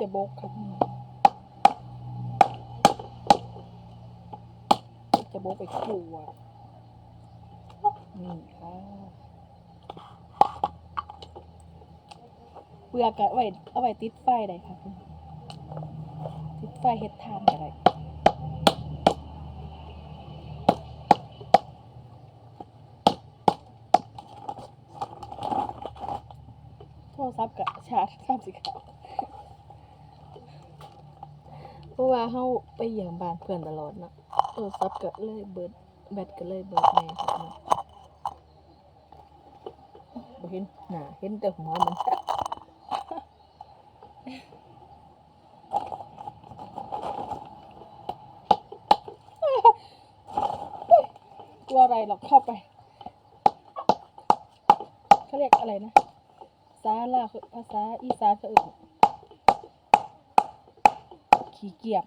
จะบกครับจะบกไปขั่วนี่ค่ะเปลือกก็เอาไว้เอาไว้ติดไฟได้ค่ะติดไฟเฮ็ดทานอะไรโทรศัพท์กับชาร์จสามสิครับเพ ราะว่าเฮาไปเยี่ยมบ้านเพื่อนตลอดเนาะโทรศัพท์ก็เลยเบิดแบตก็เลยเบิดแน่ครับเนาะบ่เห็นหน้าเห็นแต่หัวมันตัวอะไรหรอกเข้าไปเขาเรียกอะไรนะภาลาคือภาษาอีสานเขาเอ่ย ขี้เกียจ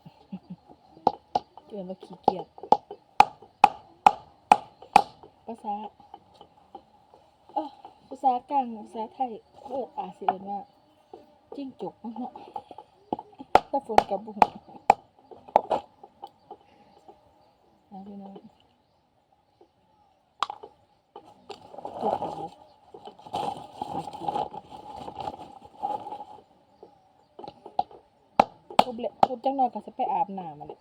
เรียกว่าขี้เกียจภาษาเออภาษากลางภาษาไทยเอออาจสิเซียนว่าจิ้งจกมากเนาะถ้าฝนกับบุ้งนะพี่น้องจุกหูทุ บเละทุบจังหน่อยก็จะไปอาบน้ำมาเลย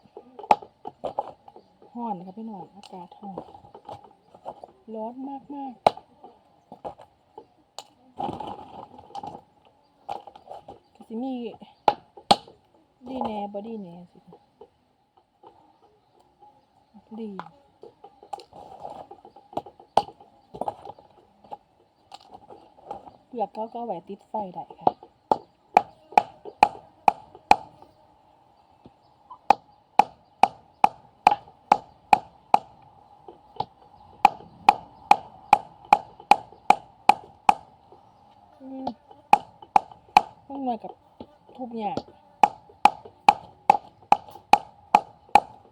ห้อนครับพี่น้องอากาศห้อนร้อนมากมากก็สิมีดีแน่บอดีแน่สิดีเปลือกก็ก็เอาไว้ติดไฟได้ค่ะ มต้องมากับทุบหยาบ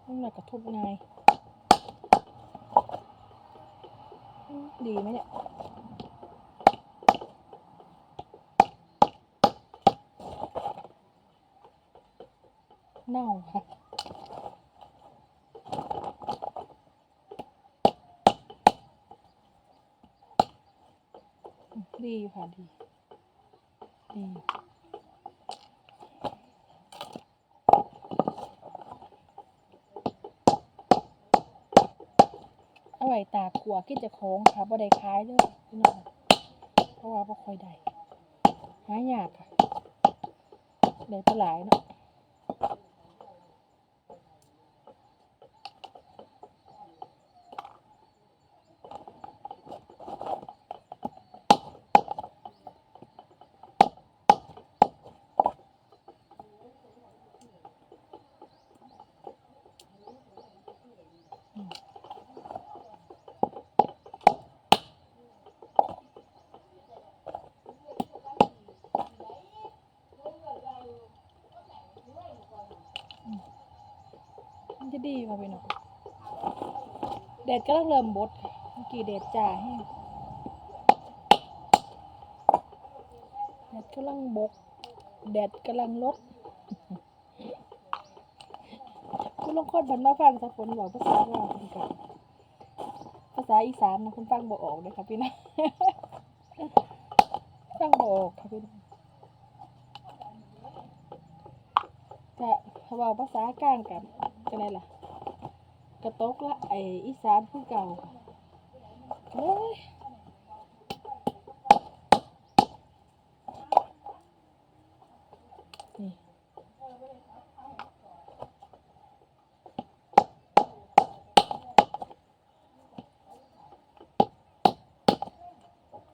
ต้องมากับทุบง่ายดีไหมเนี่ยเน่าค่ะ ดีค่ะดีดีเอาไว้ตากขัวกินจะโค้งค่ะบ่ได้คล้ายเลยพี่น้องเพราะว่าบ่ค่อยได้หายากค่ะได้ปลาหลายเนาะ ดีค่ะพี่น้องแดดก็เริ่มบดค่ะเมื่อกี้แดดจ้าแห้แดดกำลังบก แดดกำลังลดคุณลองคนบันมาฟังสักคนบอกภาษาลาคุณกันภาษาอีสานนะคุณฟังบ่ออกเลยค่ะพี่น้องฟังบ่ออกค่ะพี่น้องจะเขาบอกภาษากลางกันกันไดล่ะ กระตกละไออีสานผู้เก่าเฮ้ยนี่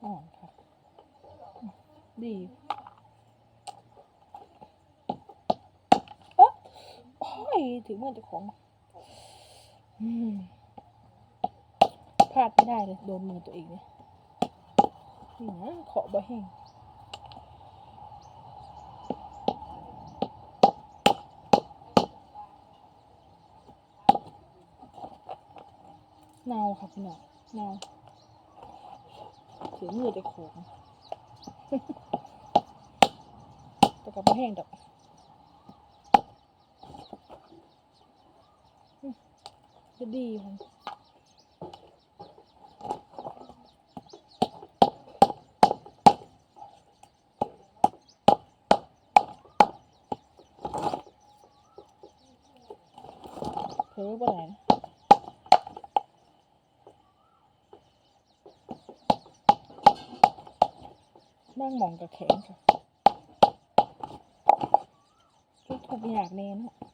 อ่อนค่ะดีโอ้ยถึงเมื่อจะของ พลาดไม่ได้เลยโดนมือตัวเองเนี่ยนี่นะเคาะบ่แห้งเนาค่ะพี่น้องเนาถือมือจะของแต่ก็บ่แห้งดอก จะดีของเผลอบ่ได้นะบางมองกับแข็งค่ะทุกทุกอยากแน่เนาะ